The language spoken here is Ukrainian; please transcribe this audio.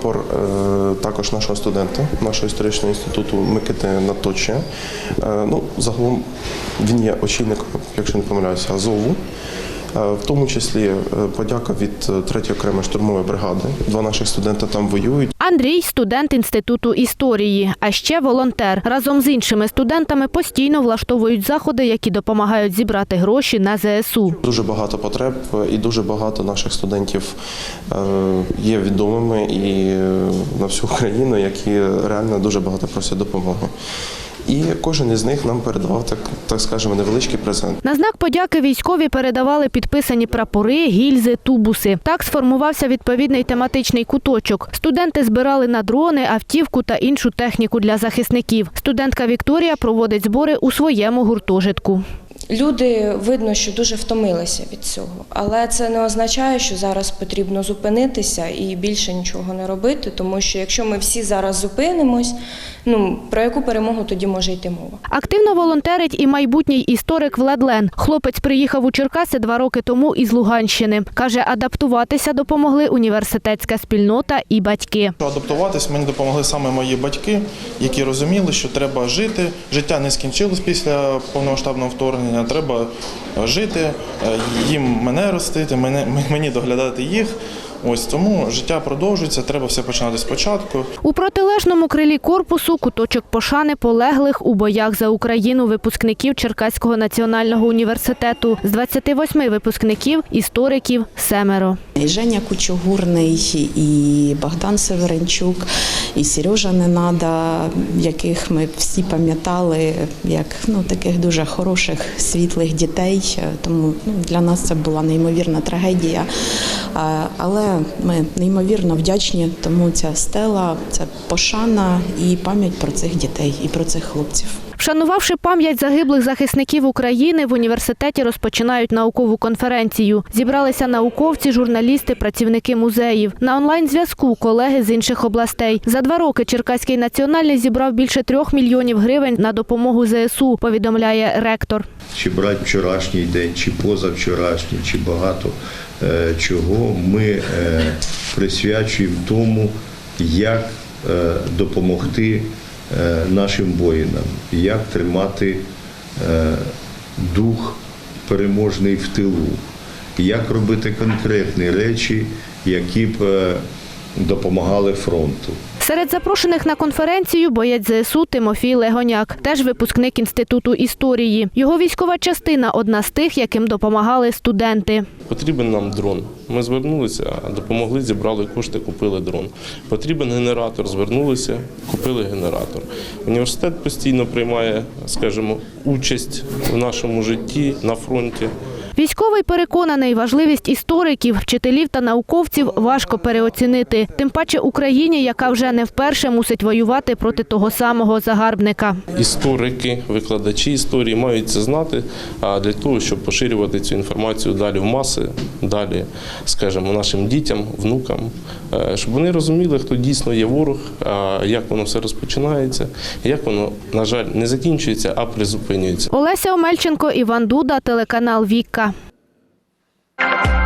прапор е, також нашого студента, нашого історичного інституту Микити Наточія. Е, Ну, загалом він є очільником, якщо не помиляюся, Азову. Е, В тому числі подяка від 3-ї окремої штурмової бригади. Два наших студента там воюють. Андрій студент інституту історії, а ще волонтер. Разом з іншими студентами постійно влаштовують заходи, які допомагають зібрати гроші на ЗСУ. Дуже багато потреб і дуже багато наших студентів е, є відомими і е, на всю Україну, які реально дуже багато просять допомоги. І кожен із них нам передавав так, так скажемо, невеличкий презент. На знак подяки військові передавали підписані прапори, гільзи, тубуси. Так сформувався відповідний тематичний куточок. Студенти збирали на дрони, автівку та іншу техніку для захисників. Студентка Вікторія проводить збори у своєму гуртожитку. Люди видно, що дуже втомилися від цього, але це не означає, що зараз потрібно зупинитися і більше нічого не робити, тому що якщо ми всі зараз зупинимось, ну про яку перемогу тоді може йти мова? Активно волонтерить і майбутній історик Владлен. Хлопець приїхав у Черкаси два роки тому із Луганщини. Каже, адаптуватися допомогли університетська спільнота і батьки. Адаптуватись мені допомогли саме мої батьки, які розуміли, що треба жити. Життя не скінчилось після повномасштабного вторгнення. Треба жити, е, їм мене ростити, мене мені доглядати їх. Ось тому життя продовжується. Треба все починати спочатку. У протилежному крилі корпусу куточок пошани полеглих у боях за Україну випускників Черкаського національного університету. З 28 випускників істориків семеро. І Женя Кучугурний, і Богдан Северенчук, і Сережа Ненада, яких ми всі пам'ятали як ну, таких дуже хороших, світлих дітей. Тому ну, для нас це була неймовірна трагедія. Але ми неймовірно вдячні, тому ця стела це пошана і пам'ять про цих дітей і про цих хлопців. Вшанувавши пам'ять загиблих захисників України, в університеті розпочинають наукову конференцію. Зібралися науковці, журналісти, працівники музеїв. На онлайн-зв'язку колеги з інших областей. За два роки Черкаський національний зібрав більше трьох мільйонів гривень на допомогу ЗСУ, повідомляє ректор. чи брати вчорашній день, чи позавчорашній, чи багато е, чого ми е, присвячуємо тому, як е, допомогти нашим воїнам, як тримати дух переможний в тилу, як робити конкретні речі, які б е, допомагали фронту. Серед запрошених на конференцію боєць ЗСУ Тимофій Легоняк, теж випускник інституту історії. Його військова частина одна з тих, яким допомагали студенти. Потрібен нам дрон. Ми звернулися, допомогли, зібрали кошти, купили дрон. Потрібен генератор. Звернулися, купили генератор. Університет постійно приймає, скажімо, участь в нашому житті на фронті. Військовий переконаний, важливість істориків, вчителів та науковців важко переоцінити. Тим паче Україні, яка вже не вперше мусить воювати проти того самого загарбника. Історики, викладачі історії мають це знати для того, щоб поширювати цю інформацію далі в маси, далі, скажімо, нашим дітям, внукам, е, щоб вони розуміли, хто дійсно є ворог, як воно все розпочинається, як воно, на жаль, не закінчується, а призупинюється. Олеся Омельченко, Іван Дуда, телеканал Вікка. Bye.